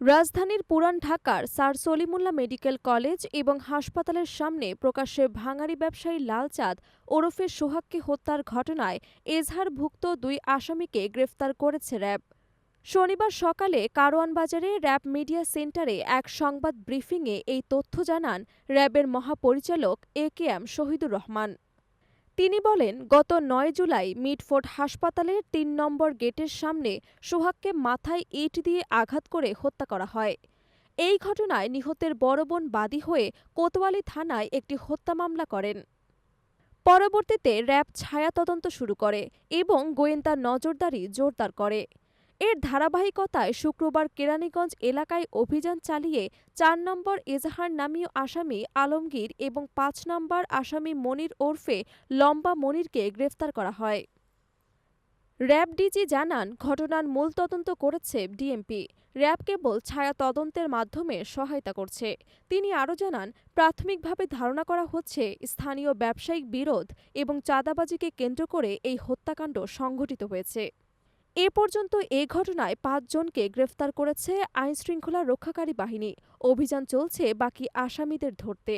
রাজধানীর পুরান ঢাকার স্যার সলিমুল্লাহ মেডিকেল কলেজ এবং হাসপাতালের সামনে প্রকাশ্যে ভাঙাড়ি ব্যবসায়ী লালচাঁদ ওরফে সোহাগকে হত্যার ঘটনায় এজহারভুক্ত দুই আসামিকে গ্রেফতার করেছে র্যাব। শনিবার সকালে কারওয়ান বাজারে র্যাব মিডিয়া সেন্টারে এক সংবাদ ব্রিফিংয়ে এই তথ্য জানান র্যাবের মহাপরিচালক A K M Shahidur Rahman. তিনি বলেন, গত নয় জুলাই মিটফোর্ড হাসপাতালের তিন নম্বর গেটের সামনে সোহাগকে মাথায় ইট দিয়ে আঘাত করে হত্যা করা হয়। এই ঘটনায় নিহতের বড় বোন বাদী হয়ে কোতোয়ালি থানায় একটি হত্যা মামলা করেন। পরবর্তীতে র্যাব ছায়া তদন্ত শুরু করে এবং গোয়েন্দা নজরদারি জোরদার করে। এর ধারাবাহিকতায় শুক্রবার কেরানীগঞ্জ এলাকায় অভিযান চালিয়ে চার নম্বর এজাহার নামীয় আসামি আলমগীর এবং পাঁচ নম্বর আসামি মনির ওরফে লম্বা মনিরকে গ্রেফতার করা হয়। র্যাব ডিজি জানান, ঘটনার মূল তদন্ত করেছে ডিএমপি। র্যাব কেবল ছায়া তদন্তের মাধ্যমে সহায়তা করছে। তিনি আরও জানান, প্রাথমিকভাবে ধারণা করা হচ্ছে স্থানীয় ব্যবসায়িক বিরোধ এবং চাঁদাবাজিকে কেন্দ্র করে এই হত্যাকাণ্ড সংঘটিত হয়েছে। এ পর্যন্ত এ ঘটনায় পাঁচজনকে গ্রেফতার করেছে আইনশৃঙ্খলা রক্ষাকারী বাহিনী। অভিযান চলছে বাকি আসামিদের ধরতে।